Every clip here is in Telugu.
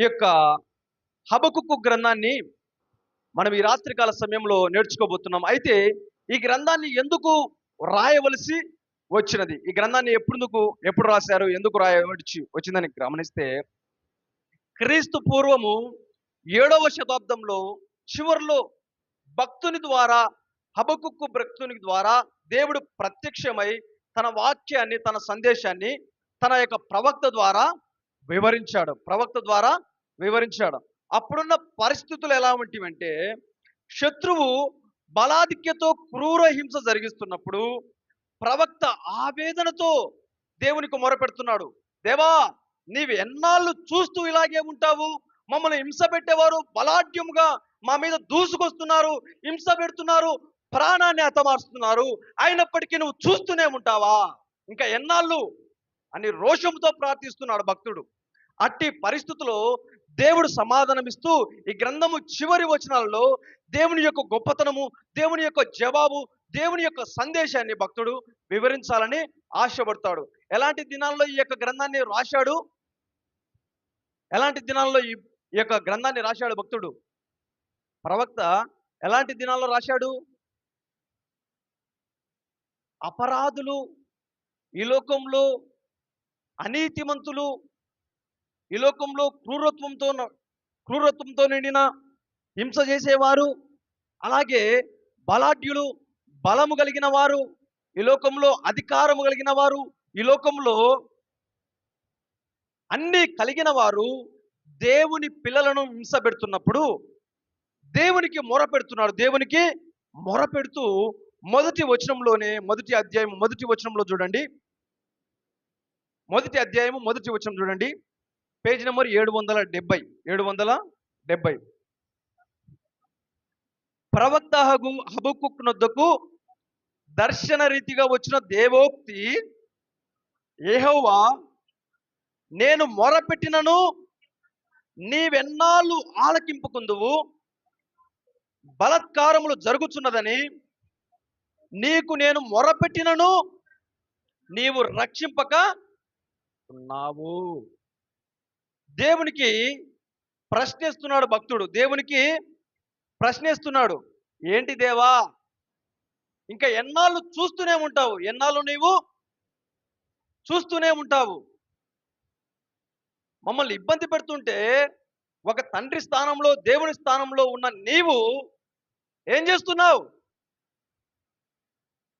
ఈ యొక్క హబకుక్కు గ్రంథాన్ని మనం ఈ రాత్రికాల సమయంలో నేర్చుకోబోతున్నాం. అయితే ఈ గ్రంథాన్ని ఎందుకు రాయవలసి వచ్చినది? ఈ గ్రంథాన్ని ఎప్పుడుకు ఎప్పుడు రాశారు? ఎందుకు రాయవలసి వచ్చిందని గమనిస్తే క్రీస్తు పూర్వము ఏడవ శతాబ్దంలో చివరిలో భక్తుని ద్వారా హబకుక్కు భక్తుని ద్వారా దేవుడు ప్రత్యక్షమై తన వాక్యాన్ని తన సందేశాన్ని తన యొక్క ప్రవక్త ద్వారా వివరించాడు. ప్రవక్త ద్వారా వివరించాడు. అప్పుడున్న పరిస్థితులు ఎలా ఉంటివంటే శత్రువు బలాధిక్యతో క్రూర హింస జరిగిస్తున్నప్పుడు ప్రవక్త ఆవేదనతో దేవునికి మొరపెడుతున్నాడు. దేవా నీవు ఎన్నాళ్ళు చూస్తూ ఇలాగే ఉంటావు? మమ్మల్ని హింస పెట్టేవారు బలాఢ్యముగా మా మీద దూసుకొస్తున్నారు హింస పెడుతున్నారు ప్రాణాన్ని హతమారుస్తున్నారు. అయినప్పటికీ నువ్వు చూస్తూనే ఉంటావా? ఇంకా ఎన్నాళ్ళు? అని రోషంతో ప్రార్థిస్తున్నాడు భక్తుడు. అట్టి పరిస్థితుల్లో దేవుడు సమాధానమిస్తూ ఈ గ్రంథము చివరి వచనాలలో దేవుని యొక్క గొప్పతనము దేవుని యొక్క జవాబు దేవుని యొక్క సందేశాన్ని భక్తుడు వివరించాలని ఆశపడతాడు. ఎలాంటి దినాల్లో ఈ యొక్క గ్రంథాన్ని రాశాడు? ఎలాంటి దినాల్లో ఈ యొక్క గ్రంథాన్ని రాశాడు భక్తుడు? ప్రవక్త ఎలాంటి దినాల్లో రాశాడు? అపరాధులు ఈ లోకంలో అనీతిమంతులు ఈ లోకంలో క్రూరత్వంతో క్రూరత్వంతో నిండిన హింస చేసేవారు అలాగే బలాఢ్యులు బలము కలిగిన వారు ఈ లోకంలో అధికారము కలిగిన వారు ఈ లోకంలో అన్నీ కలిగిన వారు దేవుని పిల్లలను హింస పెడుతున్నప్పుడు దేవునికి మొర పెడుతున్నాడు దేవునికి మొర పెడుతూ మొదటి వచనంలోనే మొదటి అధ్యాయం మొదటి వచనంలో చూడండి. మొదటి అధ్యాయం మొదటి వచనం చూడండి. పేజ్ నెంబర్ ఏడు వందల డెబ్బై ఏడు వందల డెబ్బై. ప్రవక్త హగు హబుకునొద్దకు దర్శన రీతిగా వచ్చిన దేవోక్తి ఏహోవా నేను మొరపెట్టినను నీవెన్నాళ్ళు ఆలకింపుకుందువు? బలత్కారములు జరుగుచున్నదని నీకు నేను మొరపెట్టినను నీవు రక్షింపక ఉన్నావు. దేవునికి ప్రశ్నిస్తున్నాడు భక్తుడు. దేవునికి ప్రశ్నిస్తున్నాడు. ఏంటి దేవా? ఇంకా ఎన్నాళ్ళు చూస్తూనే ఉంటావు? ఎన్నాళ్ళు నీవు చూస్తూనే ఉంటావు? మమ్మల్ని ఇబ్బంది పెడుతుంటే ఒక తండ్రి స్థానంలో దేవుని స్థానంలో ఉన్న నీవు ఏం చేస్తున్నావు?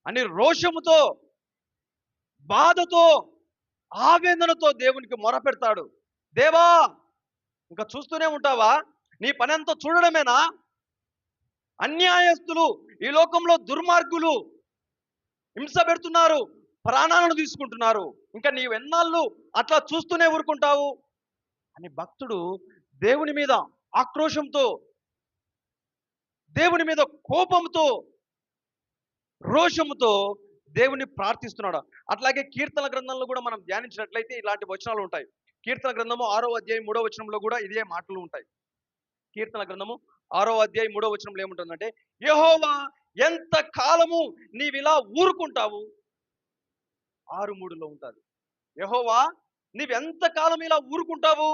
అని రోషముతో బాధతో ఆవేదనతో దేవునికి మొరపెడతాడు. దేవా ఇంకా చూస్తూనే ఉంటావా? నీ పని అంతా చూడడమేనా? అన్యాయస్తులు ఈ లోకంలో దుర్మార్గులు. హింస పెడుతున్నారు ప్రాణాలను తీసుకుంటున్నారు. ఇంకా నీవు ఎన్నాళ్ళు అట్లా చూస్తూనే ఊరుకుంటావు? అని భక్తుడు దేవుని మీద ఆక్రోశంతో దేవుని మీద కోపంతో రోషంతో దేవుని ప్రార్థిస్తున్నాడు. అట్లాగే కీర్తన గ్రంథంలో కూడా మనం ధ్యానించినట్లయితే ఇలాంటి వచనాలు ఉంటాయి. కీర్తన గ్రంథము ఆరో అధ్యాయం మూడో వచనంలో కూడా ఇదే మాటలు ఉంటాయి. కీర్తన గ్రంథము ఆరో అధ్యాయం మూడో వచనంలో ఏముంటుందంటే యహోవా ఎంత కాలము నీవిలా ఊరుకుంటావు? ఆరు మూడులో ఉంటుంది. యహోవా నీవెంత కాలం ఇలా ఊరుకుంటావు?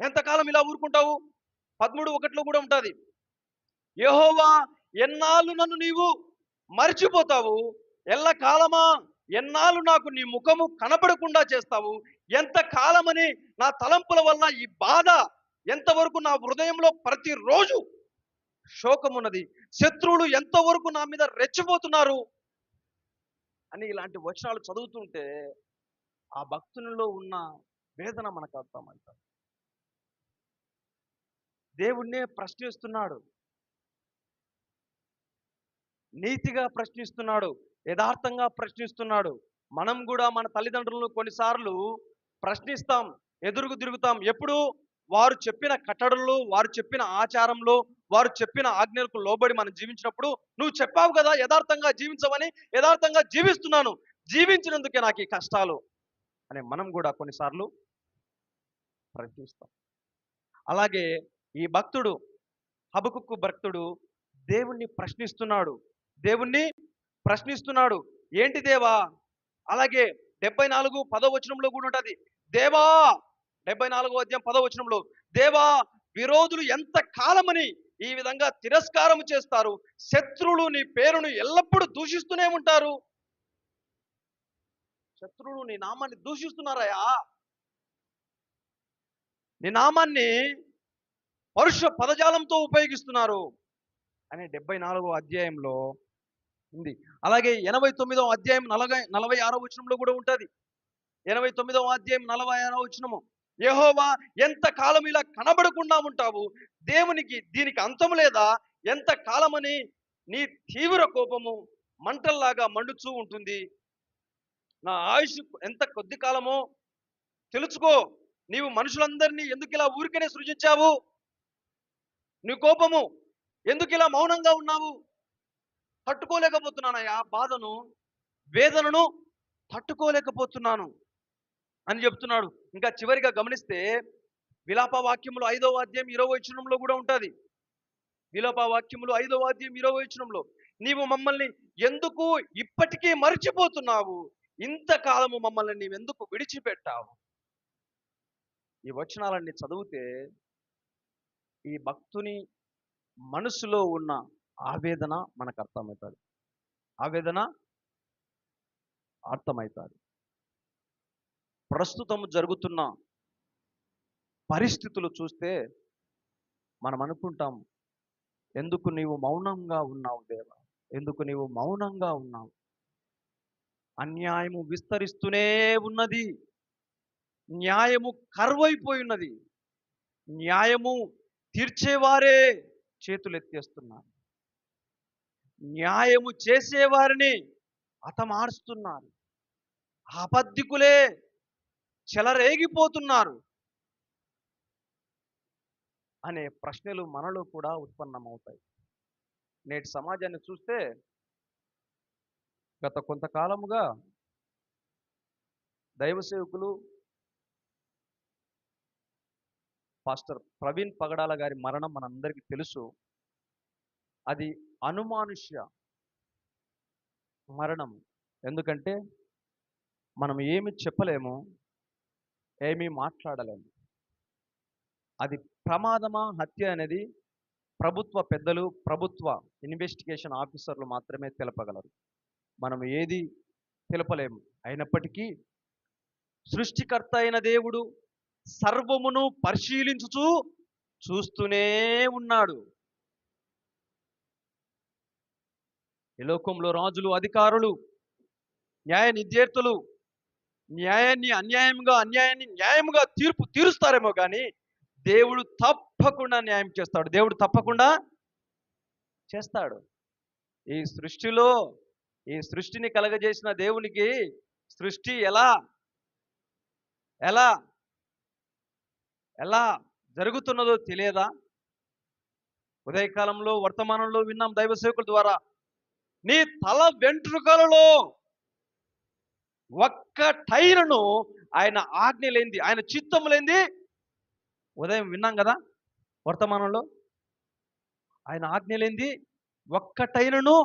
ఎంతకాలం ఇలా ఊరుకుంటావు? పదమూడు ఒకటిలో కూడా ఉంటుంది. యహోవా ఎన్నాళ్ళు నన్ను నీవు మర్చిపోతావు? ఎల్ల కాలమా ఎన్నాళ్ళు నాకు నీ ముఖము కనపడకుండా చేస్తావు? ఎంత కాలమని నా తలంపుల వల్ల ఈ బాధ ఎంతవరకు నా హృదయంలో ప్రతిరోజు శోకమున్నది శత్రువులు ఎంతవరకు నా మీద రెచ్చిపోతున్నారు అని ఇలాంటి వచనాలు చదువుతుంటే ఆ భక్తునిలో ఉన్న వేదన మనకు అర్థమవుతుంది. దేవుణ్ణే ప్రశ్నిస్తున్నాడు. నీతిగా ప్రశ్నిస్తున్నాడు. యథార్థంగా ప్రశ్నిస్తున్నాడు. మనం కూడా మన తల్లిదండ్రులను కొన్నిసార్లు ప్రశ్నిస్తాం ఎదురుగు తిరుగుతాం. ఎప్పుడు? వారు చెప్పిన కట్టడలు వారు చెప్పిన ఆచారంలో వారు చెప్పిన ఆజ్ఞలకు లోబడి మనం జీవించినప్పుడు నువ్వు చెప్పావు కదా యథార్థంగా జీవించమని యథార్థంగా జీవిస్తున్నాను. జీవించినందుకే నాకు ఈ కష్టాలు అని మనం కూడా కొన్నిసార్లు ప్రశ్నిస్తాం. అలాగే ఈ భక్తుడు హబకుక్కు భక్తుడు దేవుణ్ణి ప్రశ్నిస్తున్నాడు. దేవుణ్ణి ప్రశ్నిస్తున్నాడు. ఏంటి దేవా? అలాగే డెబ్బై నాలుగు పదవచనంలో కూడా ఉంటుంది. దేవా డెబ్బై నాలుగో అధ్యాయం పదవచనంలో దేవా విరోధులు ఎంత కాలమని ఈ విధంగా తిరస్కారం చేస్తారు? శత్రువులు నీ పేరును ఎల్లప్పుడూ దూషిస్తూనే ఉంటారు. శత్రువులు నీ నామాన్ని దూషిస్తున్నారయా నీ నామాన్ని పరుష పదజాలంతో ఉపయోగిస్తున్నారు. అనే డెబ్బై నాలుగో అధ్యాయంలో ఉంది. అలాగే ఎనభై తొమ్మిదవ అధ్యాయం నలభై నలభై ఆరో వచనంలో కూడా ఉంటుంది. ఎనభై తొమ్మిదవ అధ్యాయం నలభై ఆరో వచనము. యెహోవా ఎంత కాలం ఇలా కనబడకుండా ఉంటావు? దేవునికి దీనికి అంతం లేదా? ఎంత కాలమని నీ తీవ్ర కోపము మంటల్లాగా మండుచూ ఉంటుంది. నా ఆయుష్ ఎంత కొద్ది కాలమో తెలుసుకో. నీవు మనుషులందరినీ ఎందుకు ఇలా ఊరికనే సృజించావు? నీ కోపము ఎందుకు ఇలా మౌనంగా ఉన్నావు? తట్టుకోలేకపోతున్నానయ్యా బాధను వేదనను తట్టుకోలేకపోతున్నాను అని చెప్తున్నాడు. ఇంకా చివరిగా గమనిస్తే విలాప వాక్యములు ఐదవ అధ్యాయం ఇరవై వచనంలో కూడా ఉంటుంది. విలాప వాక్యములు ఐదవ అధ్యాయం ఇరవై వచనంలో నీవు మమ్మల్ని ఎందుకు ఇప్పటికీ మర్చిపోతున్నావు? ఇంతకాలము మమ్మల్ని నీవెందుకు విడిచిపెట్టావు? ఈ వచనాలన్నీ చదివితే ఈ భక్తుని మనసులో ఉన్న ఆవేదన మనకు అర్థమవుతుంది. ఆవేదన అర్థమవుతుంది. ప్రస్తుతం జరుగుతున్న పరిస్థితులు చూస్తే మనం అనుకుంటాం ఎందుకు నీవు మౌనంగా ఉన్నావు దేవా? ఎందుకు నీవు మౌనంగా ఉన్నావు? అన్యాయము విస్తరిస్తూనే ఉన్నది. న్యాయము కరువైపోయి ఉన్నది. న్యాయము తీర్చేవారే చేతులు ఎత్తేస్తున్నారు న్యాయము చేసేవారిని హతమారుస్తున్నారు. అబద్ధికులే చెలరేగిపోతున్నారు. అనే ప్రశ్నలు మనలో కూడా ఉత్పన్నమవుతాయి. నేటి సమాజాన్ని చూస్తే గత కొంతకాలముగా దైవ సేవకులు పాస్టర్ ప్రవీణ్ పగడాల గారి మరణం మనందరికీ తెలుసు. అది అనుమానుష్య మరణం. ఎందుకంటే మనం ఏమి చెప్పలేము ఏమీ మాట్లాడలేము. అది ప్రమాదమా హత్య అనేది ప్రభుత్వ పెద్దలు ప్రభుత్వ ఇన్వెస్టిగేషన్ ఆఫీసర్లు మాత్రమే తెలపగలరు. మనం ఏది తెలపలేము. అయినప్పటికీ సృష్టికర్త అయిన దేవుడు సర్వమును పరిశీలించుచూ చూస్తూనే ఉన్నాడు. ఈ లోకంలో రాజులు అధికారులు న్యాయ నిర్దేర్తలు న్యాయాన్ని అన్యాయంగా అన్యాయాన్ని న్యాయంగా తీర్పు తీరుస్తారేమో కానీ దేవుడు తప్పకుండా న్యాయం చేస్తాడు. దేవుడు తప్పకుండా చేస్తాడు. ఈ సృష్టిలో ఈ సృష్టిని కలగజేసిన దేవునికి సృష్టి ఎలా ఎలా ఎలా జరుగుతున్నదో తెలియదా? ఉదయకాలంలో వర్తమానంలో విన్నాం దైవ సేవకుల ద్వారా నీ తల వెంట్రుకలలో ఒక్క టైరును ఆయన ఆజ్ఞలేంది ఆయన చిత్తం లేనిది ఉదయం విన్నాం కదా వర్తమానంలో? ఆయన ఆజ్ఞలేంది ఒక్క టైరును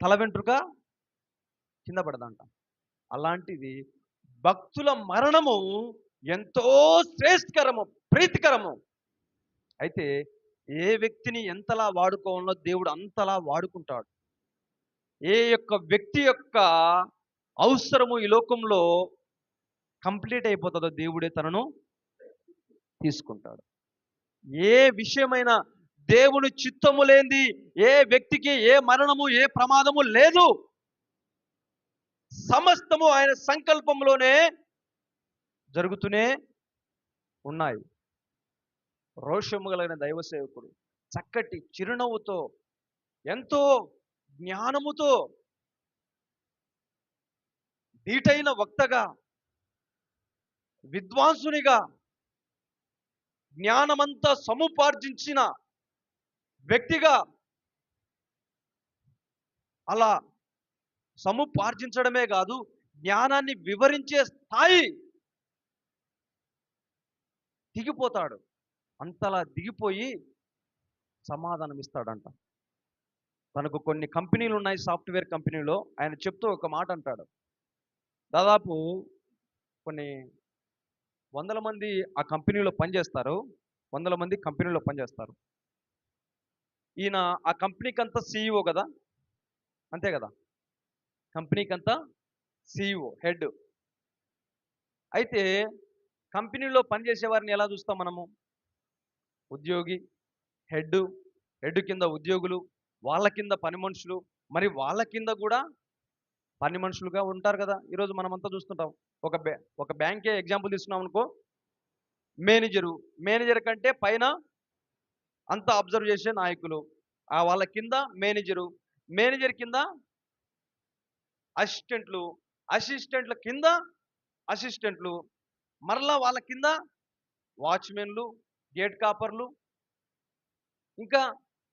తల వెంట్రుక కింద పడదంట. అలాంటిది భక్తుల మరణము ఎంతో శ్రేష్ఠకరము ప్రీతికరము. అయితే ఏ వ్యక్తిని ఎంతలా వాడుకోవాలో దేవుడు అంతలా వాడుకుంటాడు. ఏ యొక్క వ్యక్తి యొక్క అవసరము ఈ లోకంలో కంప్లీట్ అయిపోతుందో దేవుడే తనను తీసుకుంటాడు. ఏ విషయమైన దేవుని చిత్తము లేనిది ఏ వ్యక్తికి ఏ మరణము ఏ ప్రమాదము లేదు. సమస్తము ఆయన సంకల్పంలోనే జరుగుతూనే ఉన్నాయి. రోషము కలిగిన దైవ సేవకుడు చక్కటి చిరునవ్వుతో ఎంతో జ్ఞానముతో దీటైన వక్తగా విద్వాంసునిగా జ్ఞానమంతా సముపార్జించిన వ్యక్తిగా అలా సముపార్జించడమే కాదు జ్ఞానాన్ని వివరించే స్థాయి దిగిపోతాడు. అంతలా దిగిపోయి సమాధానం ఇస్తాడంట తనకు కొన్ని కంపెనీలు ఉన్నాయి సాఫ్ట్వేర్ కంపెనీలో. ఆయన చెప్తూ ఒక మాట అంటాడు. దాదాపు కొన్ని వందల మంది ఆ కంపెనీలో పనిచేస్తారు. వందల మంది కంపెనీలో పనిచేస్తారు. ఈయన ఆ కంపెనీకి అంతా సీఈఓ కదా? అంతే కదా? కంపెనీకి అంతా సీఈఓ హెడ్. అయితే కంపెనీలో పనిచేసే వారిని ఎలా చూస్తాం మనము? ఉద్యోగి హెడ్. హెడ్ కింద ఉద్యోగులు వాళ్ళ కింద పని మనుషులు. మరి వాళ్ళ కింద కూడా పని మనుషులుగా ఉంటారు కదా. ఈరోజు మనమంతా చూస్తుంటాం. ఒక బ్యా ఒక బ్యాంకే ఎగ్జాంపుల్ తీసుకున్నాం అనుకో మేనేజరు మేనేజర్ కంటే పైన అంత అబ్జర్వ్ చేసే నాయకులు. ఆ వాళ్ళ కింద మేనేజరు మేనేజర్ కింద అసిస్టెంట్లు అసిస్టెంట్ల కింద అసిస్టెంట్లు. మరలా వాళ్ళ కింద వాచ్మెన్లు గేట్ కాపర్లు. ఇంకా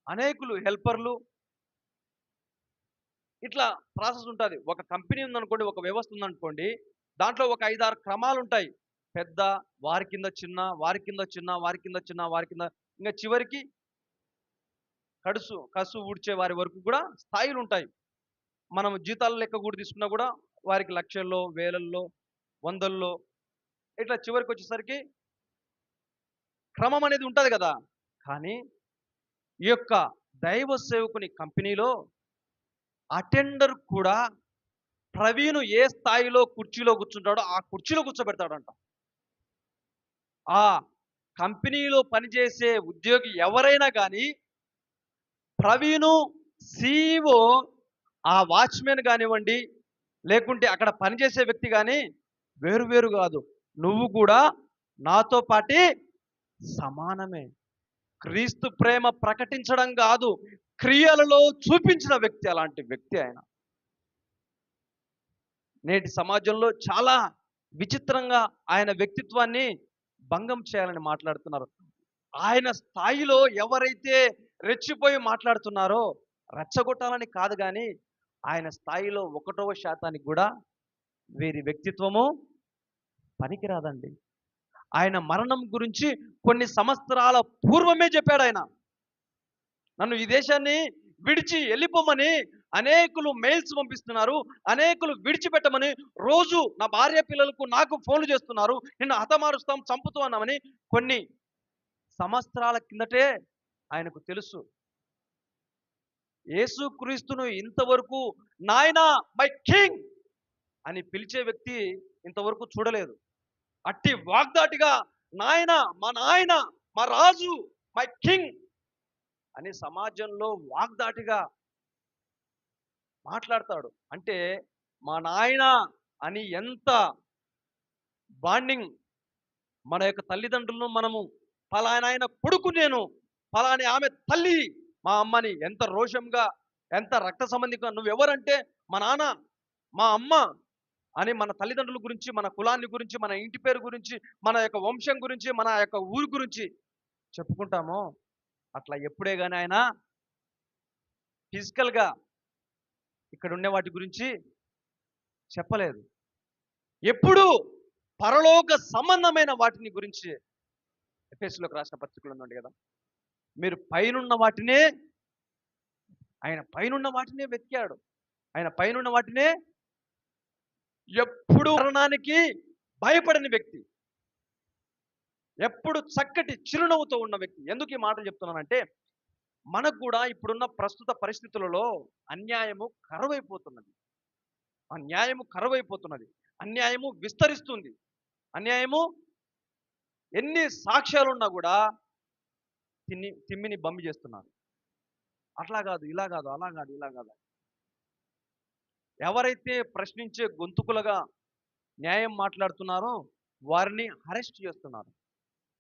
అనేకులు హెల్పర్లు. ఇట్లా ప్రాసెస్ ఉంటుంది. ఒక కంపెనీ ఉందనుకోండి ఒక వ్యవస్థ ఉందనుకోండి దాంట్లో ఒక ఐదారు క్రమాలు ఉంటాయి పెద్ద వారి కింద చిన్న వారి కింద చిన్న వారి కింద చిన్న వారి కింద ఇంకా చివరికి కడుసు కసు ఊడ్చే వారి వరకు కూడా స్థాయిలు ఉంటాయి మనం జీతాల లెక్క కూడా తీసుకున్నా కూడా వారికి లక్షల్లో వేలల్లో వందల్లో ఇట్లా చివరికి వచ్చేసరికి క్రమం అనేది ఉంటుంది కదా! కానీ ఈ యొక్క దైవ సేవకుని కంపెనీలో అటెండర్ కూడా ప్రవీణు ఏ స్థాయిలో కుర్చీలో కూర్చుంటాడో ఆ కుర్చీలో కూర్చోబెడతాడంట. ఆ కంపెనీలో పనిచేసే ఉద్యోగి ఎవరైనా కానీ ప్రవీణు సీఈఓ ఆ వాచ్మెన్ కానివ్వండి లేకుంటే అక్కడ పనిచేసే వ్యక్తి కానీ వేరు వేరు కాదు. నువ్వు కూడా నాతో పాటి సమానమే. క్రీస్తు ప్రేమ ప్రకటించడం కాదు క్రియలలో చూపించిన వ్యక్తి అలాంటి వ్యక్తి ఆయన. నేటి సమాజంలో చాలా విచిత్రంగా ఆయన వ్యక్తిత్వాన్ని భంగం చేయాలని మాట్లాడుతున్నారు. ఆయన స్థాయిలో ఎవరైతే రెచ్చిపోయి మాట్లాడుతున్నారో రెచ్చగొట్టాలని కాదు కానీ ఆయన స్థాయిలో ఒకటవ శాతానికి కూడా వీరి వ్యక్తిత్వము పనికిరాదండి. ఆయన మరణం గురించి కొన్ని సంవత్సరాల పూర్వమే చెప్పాడు ఆయన. నన్ను ఈ దేశాన్ని విడిచి వెళ్ళిపోమని అనేకులు మెయిల్స్ పంపిస్తున్నారు అనేకులు విడిచిపెట్టమని రోజు నా భార్య పిల్లలకు నాకు ఫోన్లు చేస్తున్నారు నిన్ను హతమారుస్తాం చంపుతున్నామని కొన్ని సంవత్సరాల కిందటే ఆయనకు తెలుసు. యేసుక్రీస్తును ఇంతవరకు నాయనా మై కింగ్ అని పిలిచే వ్యక్తి ఇంతవరకు చూడలేదు. అట్టి వాగ్దాటిగా నాయన మా నాయన మా రాజు మై కింగ్ అని సమాజంలో వాగ్దాటిగా మాట్లాడతాడు. అంటే మా నాయన అని ఎంత బాండింగ్ మన యొక్క తల్లిదండ్రులను మనము ఫలానా ఆయన కొడుకు నేను పలాని ఆమె తల్లి మా అమ్మని ఎంత రోషంగా ఎంత రక్త సంబంధిగా నువ్వెవరంటే మా నాన్న మా అమ్మ అని మన తల్లిదండ్రుల గురించి మన కులాన్ని గురించి మన ఇంటి పేరు గురించి మన యొక్క వంశం గురించి మన యొక్క ఊరు గురించి చెప్పుకుంటామో అట్లా ఎప్పుడే కానీ ఆయన ఫిజికల్గా ఇక్కడ ఉండే వాటి గురించి చెప్పలేదు. ఎప్పుడు పరలోక సంబంధమైన వాటిని గురించి ఎఫ్ఎస్లోకి రాసిన పత్రికలు ఉందండి కదా. మీరు పైనున్న వాటినే ఆయన పైనున్న వాటినే వెతికాడు. ఆయన పైనున్న వాటినే ఎప్పుడు మరణానికి భయపడని వ్యక్తి. ఎప్పుడు చక్కటి చిరునవ్వుతో ఉన్న వ్యక్తి. ఎందుకు ఈ మాటలు చెప్తున్నానంటే మనకు కూడా ఇప్పుడున్న ప్రస్తుత పరిస్థితులలో అన్యాయము కరువైపోతున్నది. అన్యాయము కరువైపోతున్నది. అన్యాయము విస్తరిస్తుంది. అన్యాయము ఎన్ని సాక్ష్యాలున్నా కూడా తిన్ని తిమ్మిని బమ్మి చేస్తున్నారు. అట్లా కాదు ఇలా కాదు అలా కాదు ఇలా కాదు. ఎవరైతే ప్రశ్నించే గొంతుకులుగా న్యాయం మాట్లాడుతున్నారో వారిని అరెస్ట్ చేస్తున్నారు.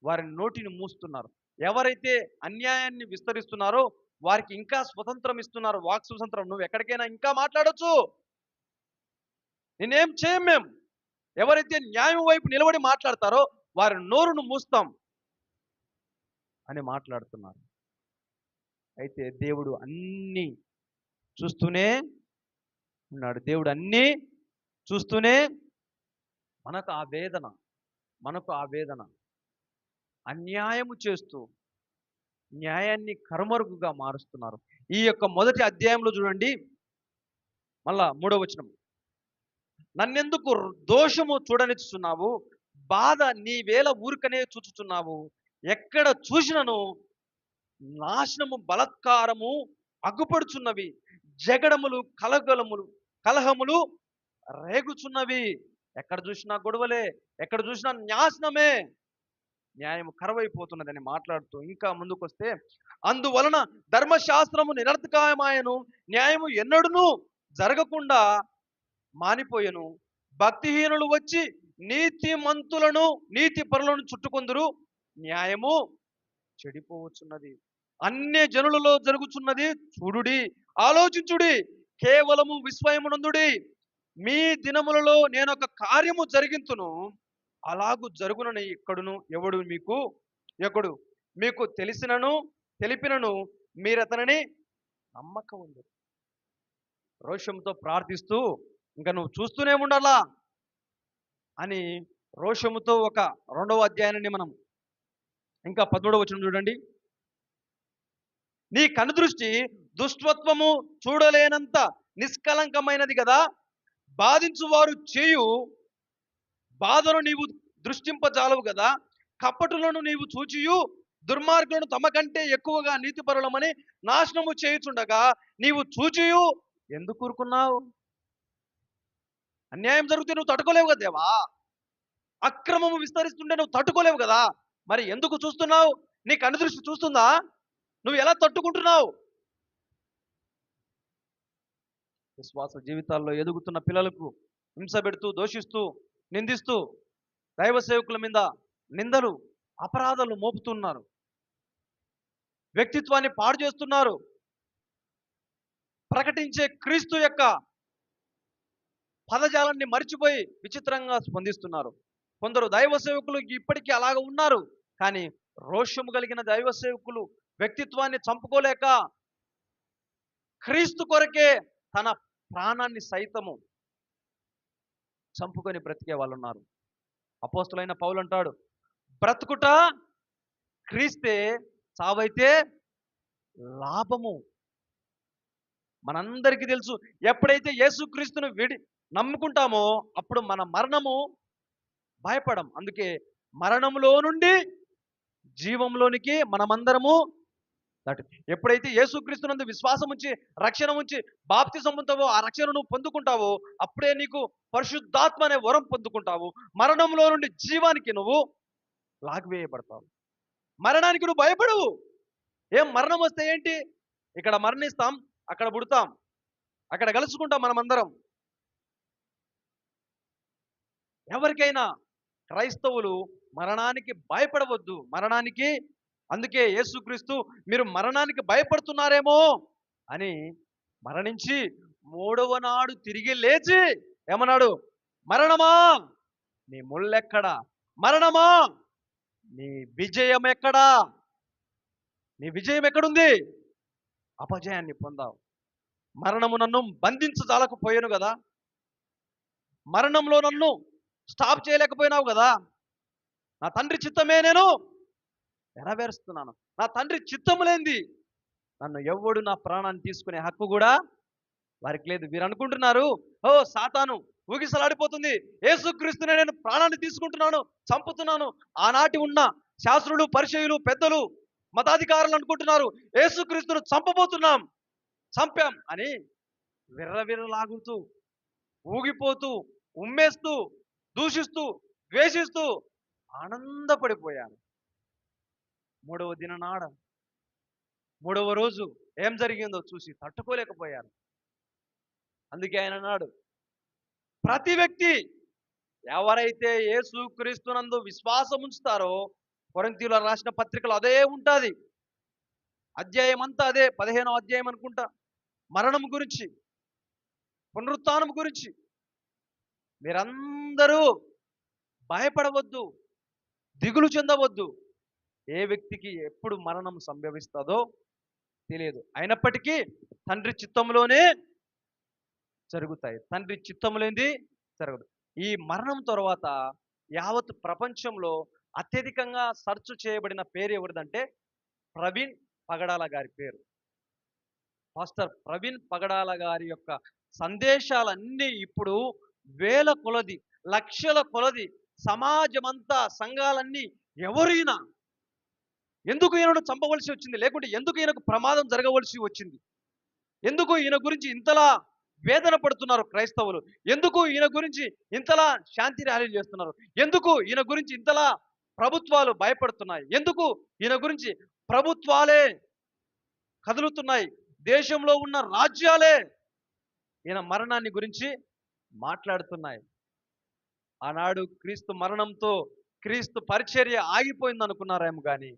వారి నోటిని మూస్తున్నారు. ఎవరైతే అన్యాయాన్ని విస్తరిస్తున్నారో వారికి ఇంకా స్వతంత్రం ఇస్తున్నారు. వాక్ స్వతంత్రం. నువ్వు ఎక్కడికైనా ఇంకా మాట్లాడొచ్చు. నేనేం చేయం మేము ఎవరైతే న్యాయం వైపు నిలబడి మాట్లాడతారో వారి నోరును మూస్తాం అని మాట్లాడుతున్నారు. అయితే దేవుడు అన్నీ చూస్తూనే ఉన్నాడు. దేవుడు అన్నీ చూస్తూనే మనకు ఆ వేదన మనకు ఆ వేదన. అన్యాయము చేస్తూ న్యాయాన్ని కరుమరుగుగా మారుస్తున్నారు. ఈ యొక్క మొదటి అధ్యాయంలో చూడండి. మళ్ళా మూడవ వచనం. నన్నెందుకు దోషము చూడనిస్తున్నావు బాధ నీ వేల ఊరికనే చూచుచున్నావు. ఎక్కడ చూసినను? నాశనము బలత్కారము అగ్గుపడుచున్నవి జగడములు కలగలములు కలహములు రేగుచున్నవి. ఎక్కడ చూసినా గొడవలే ఎక్కడ చూసినా నాశనమే న్యాయం కరవైపోతున్నదని మాట్లాడుతూ ఇంకా ముందుకొస్తే అందువలన ధర్మశాస్త్రము నిరర్థకమాయను న్యాయము ఎన్నడూను జరగకుండా మానిపోయెను. భక్తిహీనులు వచ్చి నీతిమంతులను నీతి పరులను చుట్టుకొందురు న్యాయము చెడిపోవచ్చున్నది. అన్య జనులలో జరుగుచున్నది చూడుడి ఆలోచించుడి. కేవలము విస్మయమునందుడి మీ దినములలో నేను ఒక కార్యము జరిగింతును. అలాగు జరుగునని ఇక్కడును ఎవడు మీకు ఎక్కడు మీకు తెలిసినను తెలిపినను మీరతనని నమ్మకం ఉంది రోషంతో ప్రార్థిస్తూ ఇంకా నువ్వు చూస్తూనే ఉండాలా? అని రోషముతో ఒక రెండవ అధ్యాయాన్ని మనం ఇంకా పదమూడవ వచ్చిన చూడండి. నీ కనుదృష్టి దుష్టత్వము చూడలేనంత నిష్కలంకమైనది కదా. బాధించువారు చేయు బాధను నీవు దృష్టింపజాలవు కదా. కపటులను నీవు చూచియు. దుర్మార్గులను తమ కంటే ఎక్కువగా నీతిపరులమని నాశనము చేయుచుండగా నీవు చూచియు. ఎందుకు కూరుకున్నావు అన్యాయం జరిగితే నువ్వు తట్టుకోలేవు కదా దేవా. అక్రమము విస్తరిస్తుంటే నువ్వు తట్టుకోలేవు కదా. మరి ఎందుకు చూస్తున్నావు? నీ కనుదృష్టి చూస్తుందా? నువ్వు ఎలా తట్టుకుంటున్నావు? విశ్వాస జీవితాల్లో ఎదుగుతున్న పిల్లలకు హింస పెడుతూ దోషిస్తూ నిందిస్తూ దైవ సేవకుల మీద నిందలు అపరాధాలు మోపుతున్నారు. వ్యక్తిత్వాన్ని పాడు చేస్తున్నారు. ప్రకటించే క్రీస్తు యొక్క పదజాలాన్ని మర్చిపోయి విచిత్రంగా స్పందిస్తున్నారు. కొందరు దైవ సేవకులు ఇప్పటికీ అలాగ ఉన్నారు. కానీ రోషము కలిగిన దైవ సేవకులు వ్యక్తిత్వాన్ని చంపుకోలేక క్రీస్తు కొరకే తన ప్రాణాన్ని సైతము చంపుకొని బ్రతికే వాళ్ళు ఉన్నారు అపోస్తులైన పౌలు అంటాడు బ్రతుకుట క్రీస్తే చావైతే లాభము. మనందరికీ తెలుసు ఎప్పుడైతే యేసుక్రీస్తును విడి నమ్ముకుంటామో అప్పుడు మన మరణము భయపడం. అందుకే మరణములో నుండి జీవంలోనికి మనమందరము దట్ ఎప్పుడైతే యేసుక్రీస్తునందు విశ్వాసం ఉంచి రక్షణ ఉంచి బాప్తి సంబంధమో ఆ రక్షణను పొందుకుంటావో అప్పుడే నీకు పరిశుద్ధాత్మ అనే వరం పొందుకుంటావు. మరణంలో నుండి జీవానికి నువ్వు లాగివేయబడతావు. మరణానికి నువ్వు భయపడవు. ఏం మరణం వస్తే ఏంటి? ఇక్కడ మరణిస్తాం అక్కడ పుడతాం అక్కడ కలుసుకుంటాం మనమందరం. ఎవరికైనా క్రైస్తవులు మరణానికి భయపడవద్దు. మరణానికి అందుకే యేసుక్రీస్తు మీరు మరణానికి భయపడుతున్నారేమో అని మరణించి మూడవ నాడు తిరిగి లేచి ఏమన్నాడు? మరణమా? నీ ముళ్ళెక్కడా? మరణమా? నీ విజయం ఎక్కడా నీ విజయం ఎక్కడుంది అపజయాన్ని పొందావు. మరణము నన్ను బంధించజాలకపోయాను కదా. మరణంలో నన్ను స్టాప్ చేయలేకపోయినావు కదా. నా తండ్రి చిత్తమే నేను నెరవేరుస్తున్నాను. నా తండ్రి చిత్తము లేనిది నన్ను ఎవ్వడు నా ప్రాణాన్ని తీసుకునే హక్కు కూడా వారికి లేదు. వీరు అనుకుంటున్నారు ఓ సాతాను ఊగిసలాడిపోతుంది. ఏసుక్రీస్తునే నేను ప్రాణాన్ని తీసుకుంటున్నాను చంపుతున్నాను. ఆనాటి ఉన్న శాస్త్రులు పరిచయులు పెద్దలు మతాధికారులు అనుకుంటున్నారు ఏసుక్రీస్తును చంపబోతున్నాం చంపాం అని విర్రవిర్రలాగుతూ ఊగిపోతూ ఉమ్మేస్తూ దూషిస్తూ ద్వేషిస్తూ ఆనందపడిపోయాను. మూడవ దిననాడ. మూడవ రోజు ఏం జరిగిందో చూసి తట్టుకోలేకపోయారు. అందుకే ఆయన అన్నాడు ప్రతి వ్యక్తి ఎవరైతే యేసు క్రీస్తునందు విశ్వాసం ఉంచుతారో కొరంతీలో రాసిన పత్రికలు అదే ఉంటుంది. అధ్యాయం అంతా అదే పదిహేనో అధ్యాయం అనుకుంటా. మరణం గురించి పునరుత్నం గురించి. మీరందరూ భయపడవద్దు దిగులు చెందవద్దు. ఏ వ్యక్తికి ఎప్పుడు మరణం సంభవిస్తుందో తెలియదు. అయినప్పటికీ తండ్రి చిత్తంలోనే జరుగుతాయి. తండ్రి చిత్తంలోంది లేనిది జరగదు. ఈ మరణం తర్వాత యావత్ ప్రపంచంలో అత్యధికంగా సెర్చ్ చేయబడిన పేరు ఎవరిదంటే ప్రవీణ్ పగడాల గారి పేరు. పాస్టర్ ప్రవీణ్ పగడాల గారి యొక్క సందేశాలన్నీ ఇప్పుడు వేల కొలది లక్షల కొలది సమాజమంతా సంఘాలన్నీ ఎవరైనా ఎందుకు ఈయనను చంపవలసి వచ్చింది? లేకుంటే ఎందుకు ఈయనకు ప్రమాదం జరగవలసి వచ్చింది? ఎందుకు ఈయన గురించి ఇంతలా వేదన పడుతున్నారు క్రైస్తవులు? ఎందుకు ఈయన గురించి ఇంతలా శాంతి ర్యాలీలు చేస్తున్నారు? ఎందుకు ఈయన గురించి ఇంతలా ప్రభుత్వాలు భయపడుతున్నాయి? ఎందుకు ఈయన గురించి ప్రభుత్వాలే కదులుతున్నాయి? దేశంలో ఉన్న రాజ్యాలే ఈయన మరణాన్ని గురించి మాట్లాడుతున్నాయి. ఆనాడు క్రీస్తు మరణంతో క్రీస్తు పరిచర్య ఆగిపోయింది అనుకున్నారేమో కానీ